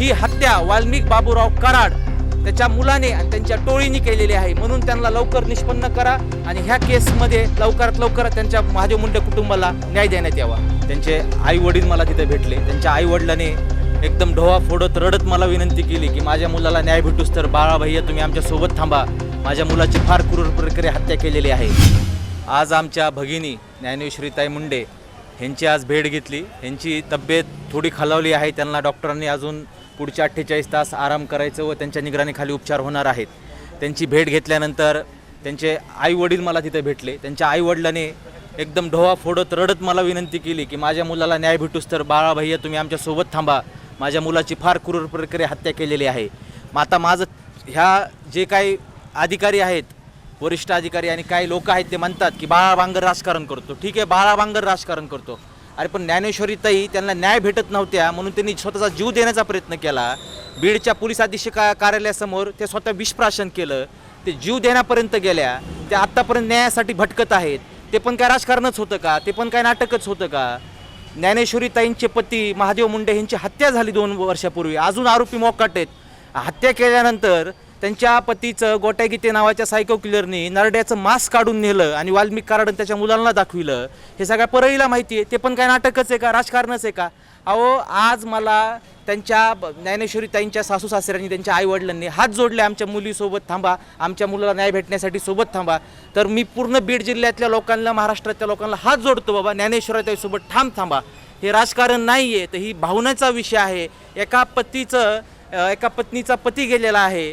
ही हत्या वाल्मिक बाबूराव कराड त्याच्या मुलाने आणि त्यांच्या टोळीने केलेली आहे. म्हणून त्यांना लवकर निष्पन्न करा आणि ह्या केसमध्ये लवकरात लवकर त्यांच्या महादेव मुंडे कुटुंबाला न्याय देण्यात यावा. त्यांचे आई वडील मला तिथे भेटले. त्यांच्या आई वडिलाने एकदम ढोवा फोडत रडत मला विनंती केली की माझ्या मुलाला न्याय भेटूस तर बाळा भैया तुम्ही आमच्यासोबत थांबा. माझ्या मुलाची फार क्रूर प्रकारे हत्या केलेली आहे. आज आमच्या भगिनी ज्ञानेश्वरीताई मुंडे ह्यांची आज भेट घेतली. ह्यांची तब्येत थोडी खालावली आहे. त्यांना डॉक्टरांनी अजून पुढचे अठ्ठेचाळीस तास आराम करायचं व त्यांच्या निगराणीखाली उपचार होणार आहेत. त्यांची भेट घेतल्यानंतर त्यांचे आईवडील मला तिथे भेटले. त्यांच्या आईवडिलाने एकदम ढोवा फोडत रडत मला विनंती केली की माझ्या मुलाला न्याय भेटूस तर बाळा भैया तुम्ही आमच्यासोबत थांबा. माझ्या मुलाची फार क्रूर प्रकारे हत्या केलेली आहे. मग आता माझं ह्या जे काही अधिकारी आहेत वरिष्ठ अधिकारी आणि काही लोक आहेत ते म्हणतात की बाळा बांगर राजकारण करतो. ठीक आहे बाळा बांगर राजकारण करतो. अरे पण ज्ञानेश्वरीताई त्यांना न्याय भेटत नव्हत्या म्हणून त्यांनी स्वतःचा जीव देण्याचा प्रयत्न केला. बीडच्या पोलीस अधीक्षक कार्यालयासमोर ते स्वतः विषप्राशन केलं. ते जीव देण्यापर्यंत गेल्या. ते आत्तापर्यंत न्यायासाठी भटकत आहेत. ते पण काय राजकारणच होतं का? ते पण काय नाटकच होतं का? ज्ञानेश्वरीताईंचे पती महादेव मुंडे यांची हत्या झाली दोन वर्षापूर्वी. अजून आरोपी मोकाट आहेत. हत्या केल्यानंतर त्यांच्या पतीचं गोट्यागीते नावाच्या सायको किलरनी नरड्याचं मांस काढून नेलं आणि वाल्मिक कारण त्याच्या मुलांना दाखविलं. हे सगळ्या परळीला माहिती आहे. ते पण काय नाटकच आहे का? राजकारणच आहे का? अहो आज मला त्यांच्या ज्ञानेश्वरी ताईंच्या सासू सासऱ्यांनी त्यांच्या आईवडिलांनी हात जोडले आमच्या मुलीसोबत थांबा. आमच्या मुलाला न्याय भेटण्यासाठी सोबत थांबा. तर मी पूर्ण बीड जिल्ह्यातल्या लोकांना महाराष्ट्रातल्या लोकांना हात जोडतो बाबा. ज्ञानेश्वराताईसोबत ठाम थांबा. हे राजकारण नाही आहे तर ही भावनेचा विषय आहे. एका पतीचं एका पत्नीचा पती गेलेला आहे.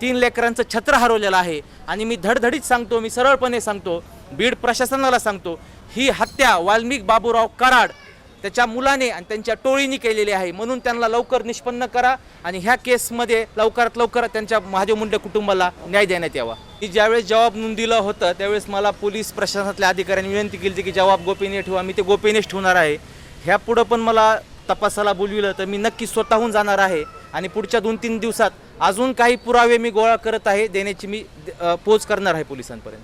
तीन लेकरांचं छत्र हरवलेलं आहे. आणि मी धडधडीत सांगतो मी सरळपणे सांगतो बीड प्रशासनाला सांगतो ही हत्या वाल्मिक बाबूराव कराड त्याच्या मुलाने आणि त्यांच्या टोळीने केलेली आहे. म्हणून त्यांना लवकर निष्पन्न करा आणि ह्या केसमध्ये लवकरात लवकर त्यांच्या महादेव मुंडे कुटुंबाला न्याय देण्यात यावा. मी ज्यावेळेस जबाब नोंदिलं होतं त्यावेळेस मला पोलीस प्रशासनातल्या अधिकाऱ्यांनी विनंती केली होती की जबाब गोपनीय ठेवा मी ते गोपनीयच ठेवणार आहे. ह्या पुढं पण मला तपासाला बोलविलं तर मी नक्की स्वतःहून जाणार आहे. आणि पुढच्या दोन तीन दिवसात अजून काही पुरावे मी गोळा करत आहे देण्याची मी पोच करणार आहे पोलिसांपर्यंत.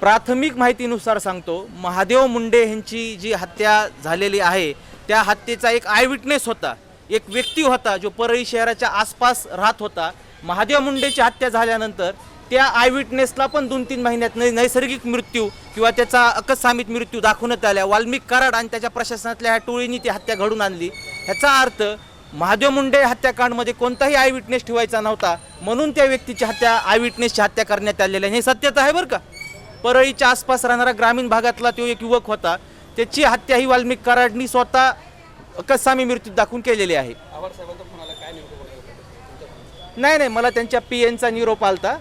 प्राथमिक माहितीनुसार सांगतो महादेव मुंडे यांची जी हत्या झालेली आहे त्या हत्येचा एक आय विटनेस होता. एक व्यक्ती होता जो परळी शहराच्या आसपास राहत होता. महादेव मुंडेची हत्या झाल्यानंतर त्या आय विटनेसला पण दोन तीन महिन्यात नैसर्गिक मृत्यू किंवा त्याचा अकस्मामित मृत्यू दाखवण्यात आल्या. वाल्मिक कराड आणि त्याच्या प्रशासनातल्या ह्या टोळीने ती हत्या घडून आणली. ह्याचा अर्थ महादेव मुंडे हत्याकांडमध्ये कोणताही आय विटनेस ठेवायचा नव्हता म्हणून त्या व्यक्तीची हत्या आय विटनेसची हत्या करण्यात आलेली आहे. हे सत्यता आहे बरं का? परळीच्या आसपास राहणारा ग्रामीण भागातला तो एक युवक होता. त्याची हत्या ही वाल्मिक कराडनी स्वतः कसामी मृत्यू दाखवून केलेली आहे. नाही नाही मला त्यांच्या पी एनचा निरोप आलता.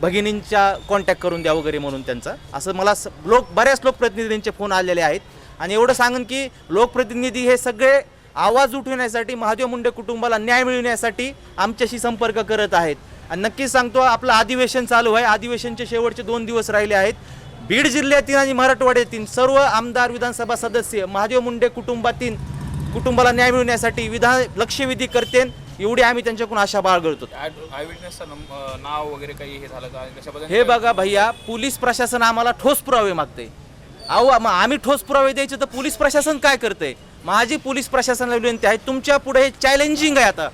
भगिनींच्या कॉन्टॅक्ट करून द्या वगैरे म्हणून त्यांचा. असं मला स- लोक बऱ्याच लोकप्रतिनिधींचे फोन आलेले आहेत. आणि एवढं सांगन की लोकप्रतिनिधी हे सगळे आवाज उठविण्यासाठी महादेव मुंडे कुटुंबाला न्याय मिळवण्यासाठी आमच्याशी संपर्क करत आहेत. आणि नक्कीच सांगतो आपलं अधिवेशन चालू आहे. अधिवेशनचे शेवटचे दोन दिवस राहिले आहेत. बीड जिल्ह्यातील आणि मराठवाड्यातील सर्व आमदार विधानसभा सदस्य महादेव मुंडे कुटुंबातील कुटुंबाला न्याय मिळवण्यासाठी विधान लक्षवेधी करते एवढी आम्ही त्यांच्याकडून आशा नाव वगैरे काही हे झालं का? हे बघा भैया पोलीस प्रशासन आम्हाला ठोस पुरावे मागते अहो आम्ही ठोस पुरावे द्यायचे तर पोलीस प्रशासन काय करते माझी पोलीस प्रशासनाला विनंती आहे तुमच्यापुढे हे चॅलेंजिंग आहे आता.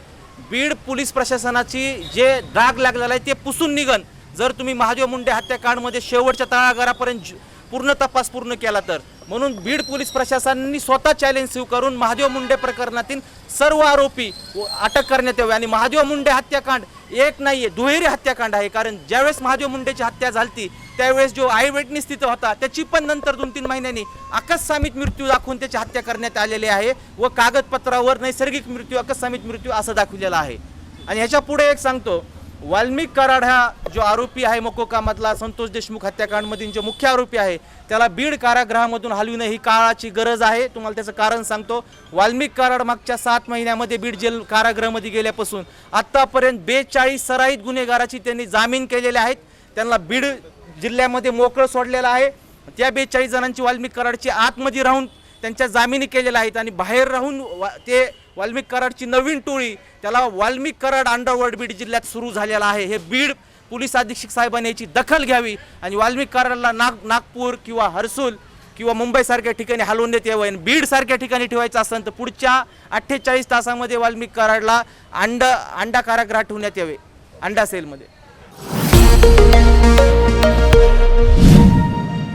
बीड पोलीस प्रशासनाची जे डाग लागलेला आहे ते पुसून निघन. जर तुम्ही महादेव मुंडे हत्याकांडमध्ये शेवटच्या तळागारापर्यंत पूर्ण तपास पूर्ण केला तर. म्हणून बीड पोलीस प्रशासनाने स्वतः चॅलेंज स्वीकारून महादेव मुंडे प्रकरणातील सर्व आरोपी व- अटक करण्यात यावी. आणि महादेव मुंडे हत्याकांड एक नाही आहे दुहेरी हत्याकांड आहे. कारण ज्यावेळेस महादेव मुंडेची हत्या झाली त्यावेळेस जो आई वेटनीस तिथं होता त्याची पण नंतर दोन तीन महिन्यांनी अकस्मामित मृत्यू दाखवून त्याची हत्या करण्यात आलेली आहे व कागदपत्रावर नैसर्गिक मृत्यू अकस्मामित मृत्यू असं दाखवलेलं आहे. आणि ह्याच्या पुढे एक सांगतो वाल्मिक कराड हा जो आरोपी आहे मकोकामातला संतोष देशमुख हत्याकांडमधील जो मुख्य आरोपी आहे त्याला बीड कारागृहामधून हलविणं ही काळाची गरज आहे. तुम्हाला त्याचं कारण सांगतो. वाल्मिक कराड मागच्या सात महिन्यामध्ये बीड जेल कारागृहामध्ये गेल्यापासून आत्तापर्यंत बेचाळीस सराईत गुन्हेगाराची त्यांनी जामीन केलेले आहेत. त्यांना बीड जिल्ह्यामध्ये मोकळं सोडलेलं आहे. त्या बेचाळीस जणांची वाल्मिक कराडची आतमध्ये राहून त्यांच्या जामिनी केलेल्या आहेत आणि बाहेर राहून वा- ते वाल्मिक कराडची नवीन टोळी त्याला वाल्मिक कराड अंडरवर्ल्ड बीड जिल्ह्यात सुरू झालेला आहे. हे बीड पोलीस अधीक्षक साहेबांनी याची दखल घ्यावी आणि वाल्मिक कराडला नाग नागपूर किंवा हर्सूल किंवा मुंबईसारख्या ठिकाणी हलवण्यात यावं आणि बीडसारख्या ठिकाणी ठेवायचं असेल तर पुढच्या अठ्ठेचाळीस तासामध्ये वाल्मिक कराडला अंड अंडा कारागृहात ठेवण्यात यावे. अंडा सेलमध्ये.